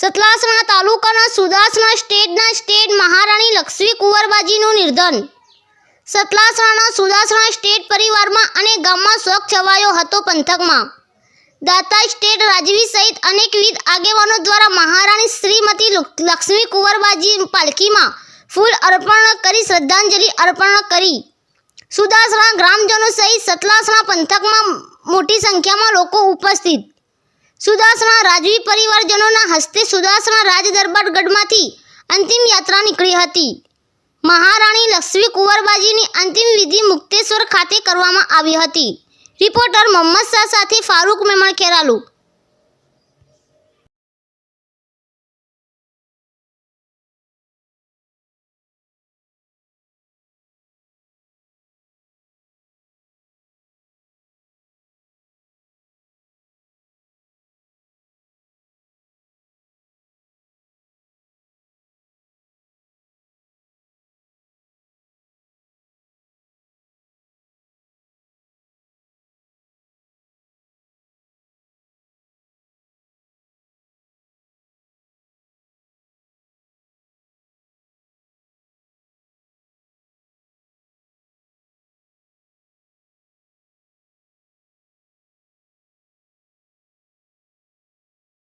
સતલાસણા તાલુકાના સુદાસના સ્ટેટના સ્ટેટ મહારાણી લક્ષ્મી કુંવરબાજીનું નિર્ધન. સતલાસણાના સુદાસણા સ્ટેટ પરિવારમાં અને ગામમાં શોક છવાયો હતો પંથકમાં. દાતા સ્ટેટ રાજવી સહિત અનેકવિધ આગેવાનો દ્વારા મહારાણી શ્રીમતી લક્ષ્મી કુંવરબાજી પાલખીમાં ફૂલ અર્પણ કરી, શ્રદ્ધાંજલિ અર્પણ કરી. સુદાસણા ગ્રામજનો સહિત સતલાસણા પંથકમાં મોટી સંખ્યામાં લોકો ઉપસ્થિત. સુદાસણા રાજવી પરિવારજનોના હસ્તે સુદાસણા રાજ દરબાર ગઢમાંથી અંતિમ યાત્રા નીકળી હતી. મહારાણી લક્ષ્મી કુંવરબાજીની અંતિમ વિધિ મુક્તેશ્વર ખાતે કરવામાં આવી હતી. રિપોર્ટર મોહમ્મદ શાહ સાથે ફારૂક મેમણ ખેરાલુ.